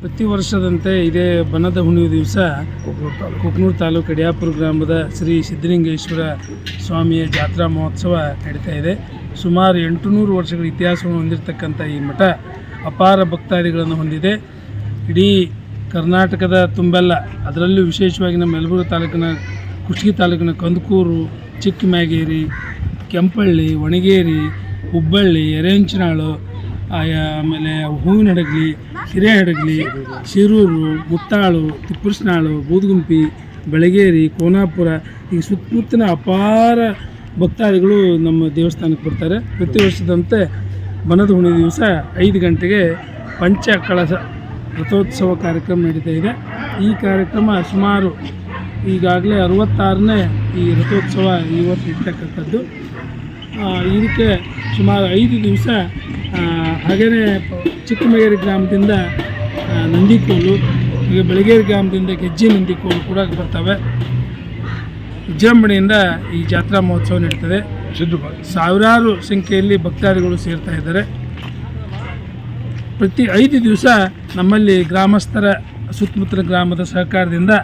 ಪ್ರತಿ ವರ್ಷದಂತೆ ಇದೇ ಬನ್ನದ ಹುಣ್ಣಿಮೆ ದಿವಸ ಕುಕ್ನೂರು ತಾಲೂಕು. ಯಡಿಯಾಪುರ ಗ್ರಾಮದ ಶ್ರೀ ಸಿದ್ಧಲಿಂಗೇಶ್ವರ ಸ್ವಾಮಿಯ ಜಾತ್ರಾ ಮಹೋತ್ಸವ ನಡೀತಾ ಇದೆ. ಸುಮಾರು ಎಂಟುನೂರು ವರ್ಷಗಳ ಇತಿಹಾಸವನ್ನು ಹೊಂದಿರತಕ್ಕಂಥ ಈ ಮಠ ಅಪಾರ ಭಕ್ತಾದಿಗಳನ್ನು ಹೊಂದಿದೆ. ಇಡೀ ಕರ್ನಾಟಕದ ತುಂಬೆಲ್ಲ, ಅದರಲ್ಲೂ ವಿಶೇಷವಾಗಿ ನಮ್ಮ ಯಲಬುರ್ಗ ತಾಲೂಕಿನ ಕುಷ್ಟಗಿ ತಾಲೂಕಿನ ಕಂದಕೂರು ಚಿಕ್ಕಮ್ಯಾಗೇರಿ ಕೆಂಪಳ್ಳಿ, ಒಣಗೇರಿ, ಹುಬ್ಬಳ್ಳಿ ಎರೆಂಚನಾಳು ಆಮೇಲೆ ಹೂವಿನ ಹಡಗಲಿ ಹಿರೇಹಡಗಲಿ, ಶಿರೂರು, ಮುತ್ತಾಳು, ತಿಪ್ಪರ್ಸ್ನಾಳು, ಬೂದಗುಂಪಿ, ಬೆಳಗೇರಿ, ಕೋನಾಪುರ ಈ ಸುತ್ತಮುತ್ತಲಿನ ಅಪಾರ ಭಕ್ತಾದಿಗಳು ನಮ್ಮ ದೇವಸ್ಥಾನಕ್ಕೆ ಬರ್ತಾರೆ. ಪ್ರತಿ ವರ್ಷದಂತೆ ಬನದ ಹುಣಿ ದಿವಸ ಐದು ಗಂಟೆಗೆ ಪಂಚ ಕಳಸ ರಥೋತ್ಸವ ಕಾರ್ಯಕ್ರಮ ನಡೀತಾ ಇದೆ. ಈ ಕಾರ್ಯಕ್ರಮ ಸುಮಾರು ಈಗಾಗಲೇ ಅರವತ್ತಾರನೇ ಈ ರಥೋತ್ಸವ ಈ ವರ್ಷ ಇರ್ತಕ್ಕಂಥದ್ದು ಇದಕ್ಕೆ ಸುಮಾರು ಐದು ದಿವಸ ಹಾಗೆಯೇ ಚಿಕ್ಕಮಗೇರಿ ಗ್ರಾಮದಿಂದ ನಂದಿಕೋಲು ಈಗ ಬೆಳಗೇರಿ ಗ್ರಾಮದಿಂದ ಗೆಜ್ಜೆ ನಂದಿಕೋಲು ಕೂಡ ಬರ್ತವೆ. ವಿಜೃಂಭಣೆಯಿಂದ ಈ ಜಾತ್ರಾ ಮಹೋತ್ಸವ ನಡೀತದೆ. ಸಾವಿರಾರು ಸಂಖ್ಯೆಯಲ್ಲಿ ಭಕ್ತಾದಿಗಳು ಸೇರ್ತಾ ಇದ್ದಾರೆ. ಪ್ರತಿ ಐದು ದಿವಸ ನಮ್ಮಲ್ಲಿ ಗ್ರಾಮಸ್ಥರ ಸುತ್ತಮುತ್ತಲ ಗ್ರಾಮದ ಸಹಕಾರದಿಂದ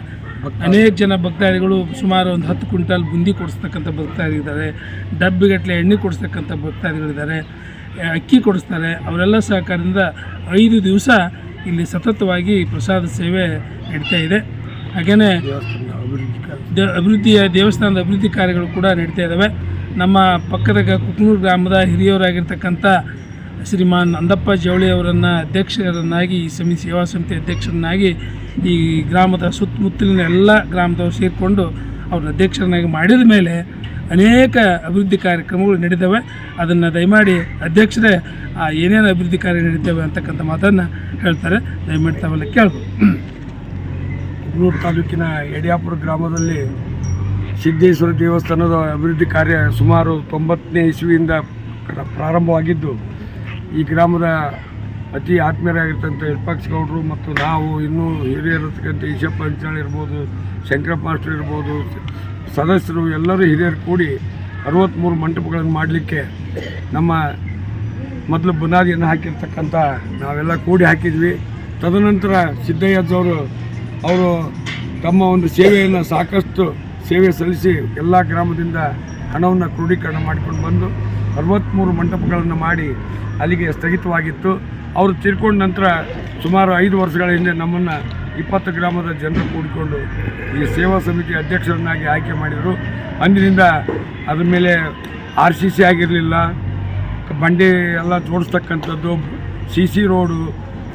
ಅನೇಕ ಜನ ಭಕ್ತಾದಿಗಳು ಸುಮಾರು ಒಂದು ಹತ್ತು ಕ್ವಿಂಟಲ್ ಬುಂದಿ ಕೊಡಿಸ್ತಕ್ಕಂಥ ಭಕ್ತಾದಿಗಳಿದ್ದಾರೆ ಡಬ್ಬಿಗಟ್ಟಲೆ ಎಣ್ಣೆ ಕೊಡಿಸ್ತಕ್ಕಂಥ ಭಕ್ತಾದಿಗಳಿದ್ದಾರೆ ಅಕ್ಕಿ ಕೊಡಿಸ್ತಾರೆ. ಅವರೆಲ್ಲ ಸಹಕಾರದಿಂದ ಐದು ದಿವಸ ಇಲ್ಲಿ ಸತತವಾಗಿ ಪ್ರಸಾದ ಸೇವೆ ನಡೀತಾ ಇದೆ. ಹಾಗೆಯೇ ಅಭಿವೃದ್ಧಿಯ ದೇವಸ್ಥಾನದ ಅಭಿವೃದ್ಧಿ ಕಾರ್ಯಗಳು ಕೂಡ ನಡೀತಾ ಇದ್ದಾವೆ ನಮ್ಮ ಪಕ್ಕದ ಕುಕ್ನೂರು ಗ್ರಾಮದ ಹಿರಿಯವರಾಗಿರ್ತಕ್ಕಂಥ ಶ್ರೀಮಾನ್ ಅಂದಪ್ಪ ಜವಳಿ ಅವರನ್ನು ಅಧ್ಯಕ್ಷರನ್ನಾಗಿ, ಈ ಸಮಿತಿ ಸೇವಾ ಸಮಿತಿ ಅಧ್ಯಕ್ಷರನ್ನಾಗಿ ಈ ಗ್ರಾಮದ ಸುತ್ತಮುತ್ತಲಿನ ಎಲ್ಲ ಗ್ರಾಮದವರು ಸೇರಿಕೊಂಡು ಅವ್ರನ್ನ ಅಧ್ಯಕ್ಷರನ್ನಾಗಿ ಮಾಡಿದ ಮೇಲೆ ಅನೇಕ ಅಭಿವೃದ್ಧಿ ಕಾರ್ಯಕ್ರಮಗಳು ನಡೆದವೆ ಅದನ್ನು ದಯಮಾಡಿ ಅಧ್ಯಕ್ಷರೇ, ಆ ಏನೇನು ಅಭಿವೃದ್ಧಿ ಕಾರ್ಯ ನಡೀತವೆ ಅಂತಕ್ಕಂಥ ಮಾತನ್ನು ಹೇಳ್ತಾರೆ. ದಯಮಾಡಿ ತಾವೆಲ್ಲ ಕೇಳ್ಬೋದು ತಾಲೂಕಿನ ಯಡಿಯಾಪುರ ಗ್ರಾಮದಲ್ಲಿ ಸಿದ್ದೇಶ್ವರ ದೇವಸ್ಥಾನದ ಅಭಿವೃದ್ಧಿ ಕಾರ್ಯ ಸುಮಾರು ತೊಂಬತ್ತನೇ ಇಸವಿಯಿಂದ ಪ್ರ- ಪ್ರಾರಂಭವಾಗಿದ್ದು ಈ ಗ್ರಾಮದ ಅತಿ ಆತ್ಮೀಯರಾಗಿರ್ತಕ್ಕಂಥ ವಿಪಕ್ಷ ಗೌಡರು ಮತ್ತು ನಾವು ಇನ್ನೂ ಹಿರಿಯರಿರ್ತಕ್ಕಂಥ ಈಶಪ್ಪ ಅಂಚಾಳ್ ಇರ್ಬೋದು ಶಂಕರಪ್ಪ ಮಾಸ್ಟರ್ ಇರ್ಬೋದು, ಸದಸ್ಯರು ಎಲ್ಲರೂ ಹಿರಿಯರು ಕೂಡಿ ಅರವತ್ತ್ಮೂರು ಮಂಟಪಗಳನ್ನು ಮಾಡಲಿಕ್ಕೆ ನಮ್ಮ ಮೊದಲು ಬುನಾದಿಯನ್ನು ಹಾಕಿರ್ತಕ್ಕಂಥ ನಾವೆಲ್ಲ ಕೂಡಿ ಹಾಕಿದ್ವಿ. ತದನಂತರ ಸಿದ್ದಯ್ಯದವರು ಅವರು ತಮ್ಮ ಒಂದು ಸೇವೆಯನ್ನು ಸಾಕಷ್ಟು ಸೇವೆ ಸಲ್ಲಿಸಿ ಎಲ್ಲ ಗ್ರಾಮದಿಂದ ಹಣವನ್ನು ಕ್ರೋಢೀಕರಣ ಮಾಡಿಕೊಂಡು ಬಂದು ಅರವತ್ತ್ಮೂರು ಮಂಟಪಗಳನ್ನು ಮಾಡಿ ಅಲ್ಲಿಗೆ ಸ್ಥಗಿತವಾಗಿತ್ತು. ಅವರು ತೀರ್ಕೊಂಡ ನಂತರ ಸುಮಾರು ಐದು ವರ್ಷಗಳ ಹಿಂದೆ ನಮ್ಮನ್ನು ಇಪ್ಪತ್ತು ಗ್ರಾಮದ ಜನರು ಕೂಡಿಕೊಂಡು ಈ ಸೇವಾ ಸಮಿತಿ ಅಧ್ಯಕ್ಷರನ್ನಾಗಿ ಆಯ್ಕೆ ಮಾಡಿದರು. ಅಂದಿನಿಂದ ಅದ್ರ ಮೇಲೆ ಆರ್ ಸಿ ಸಿ ಆಗಿರಲಿಲ್ಲ. ಬಂಡೆ ಎಲ್ಲ ಜೋಡಿಸ್ತಕ್ಕಂಥದ್ದು, ಸಿ ಸಿ ರೋಡು